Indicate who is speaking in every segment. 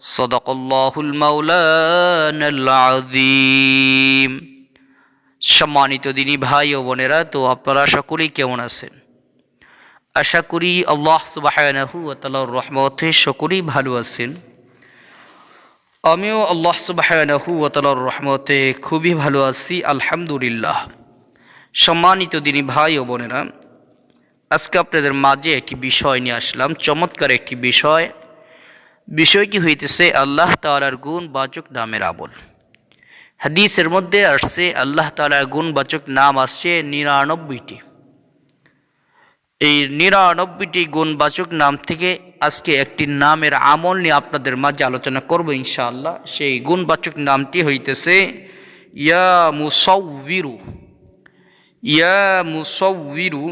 Speaker 1: صدق الله المولانا العظيم সম্মানিত দিনী ভাই ও বোনেরা তো আপনারা আশা করি কেমন আছেন আশা করি আল্লাহ সুবাহানাহু তালার রহমতে সকলেই ভালো আছেন আমিও আল্লাহ সুবাহানাহু তালার রহমতে খুবই ভালো আছি আলহামদুলিল্লাহ সম্মানিত দিনী ভাই ও বোনেরা আজকে আপনাদের মাঝে একটি বিষয় নিয়ে আসলাম চমৎকার একটি বিষয় বিষয়টি হইতেছে আল্লাহ তালার গুণ বাচক নামের আমল। হাদিসের মধ্যে আসছে, আল্লাহ তালার গুণবাচক নাম আসছে নিরানব্বইটি। এই নিরানব্বইটি গুণবাচক নাম থেকে আজকে একটি নামের আমল নিয়ে আপনাদের মাঝে আলোচনা করব ইনশাআল্লাহ। সেই গুণবাচক নামটি হইতেছে, ইয়া মুসৌবিরু ইয়া মুসৌবিরু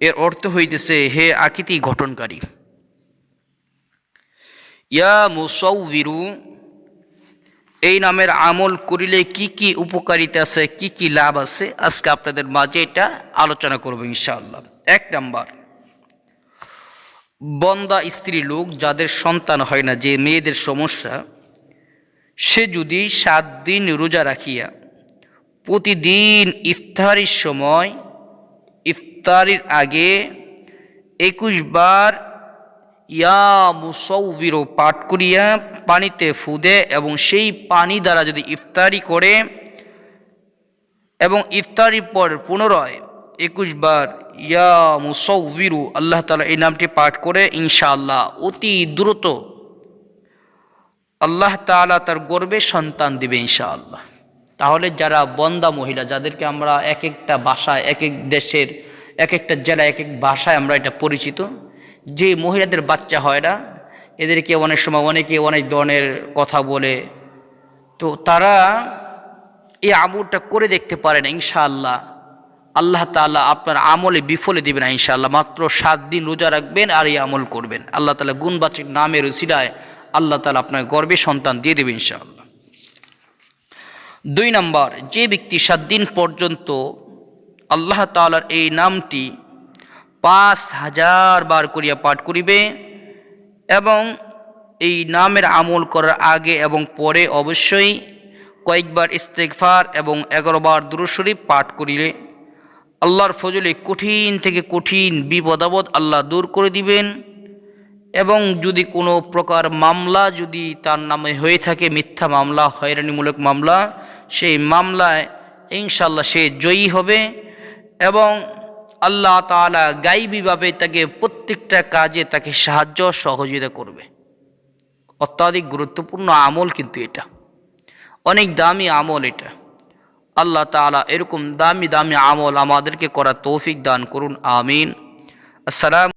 Speaker 1: এর অর্থ হইতেছে, হে আকৃতি গঠনকারী। ইয়া মুসৌবিরু এই নামের আমল করিলে কি কি উপকারিতা আছে, কি কি লাভ আছে? আজকে আপনাদের মাঝে এটা আলোচনা করব ইনশাআল্লাহ। এক নাম্বার, বন্দা স্ত্রী লোক যাদের সন্তান হয় না, যে মেয়েদের সমস্যা, সে যদি সাত দিন রোজা রাখিয়া প্রতিদিন ইফতারির সময়, ইফতারির আগে একুশ বার ইয়া মুসৌবিরো পাঠ করিয়া পানিতে ফুদে এবং সেই পানি দ্বারা যদি ইফতারি করে এবং ইফতারির পর পুনরায় একুশ বার ইয়া মুসৌবিরু আল্লাহ তালা এই নামটি পাঠ করে ইনশাআল্লাহ অতি দ্রুত আল্লাহ তালা তার গর্বে সন্তান দিবে ইনশাআল্লাহ। তাহলে যারা বন্দা মহিলা, যাদেরকে আমরা এক একটা ভাষায়, এক এক দেশের, এক একটা জেলায়, এক এক ভাষায় আমরা এটা পরিচিত যে মহিলাদের বাচ্চা হয় না, এদেরকে অনেক সময় অনেকে অনেক ধরনের কথা বলে। তো তারা এই আমলটা করে দেখতে পারে না, ইনশাআল্লাহ। আল্লাহ তাআলা আপনার আমলে বিফলে দিবেন না, ইনশাআল্লাহ। মাত্র সাত দিন রোজা রাখবেন আর এই আমল করবেন। আল্লাহ তালা গুণবাচক নামের উসিলায় আল্লাহ তালা আপনার গর্বে সন্তান দিয়ে দেবে, ইনশাআল্লাহ। দুই নম্বর, যে ব্যক্তি সাত দিন পর্যন্ত আল্লাহ তালার এই নামটি পাঁচ হাজার বার করিয়া পাঠ করিবে এবং এই নামের আমল করার আগে এবং পরে অবশ্যই কয়েকবার ইস্তেকফার এবং এগারোবার দুরুশরীফ পাঠ করিলে আল্লাহর ফজলে কঠিন থেকে কঠিন বিপদাবদ আল্লাহ দূর করে দিবেন এবং যদি কোনো প্রকার মামলা যদি তার নামে হয়ে থাকে, মিথ্যা মামলা, হয়রানিমূলক মামলা, সেই মামলায় ইনশাল্লাহ সে জয়ী হবে এবং আল্লাহ তালা গাইবীভাবে তাকে প্রত্যেকটা কাজে তাকে সাহায্য সহযোগিতা করবে। অত্যাধিক গুরুত্বপূর্ণ আমল কিন্তু এটা। অনেক দামি আমল এটা। আল্লাহ তালা এরকম দামি দামি আমল আমাদেরকে করা তৌফিক দান করুন, আমিন। আসসালাম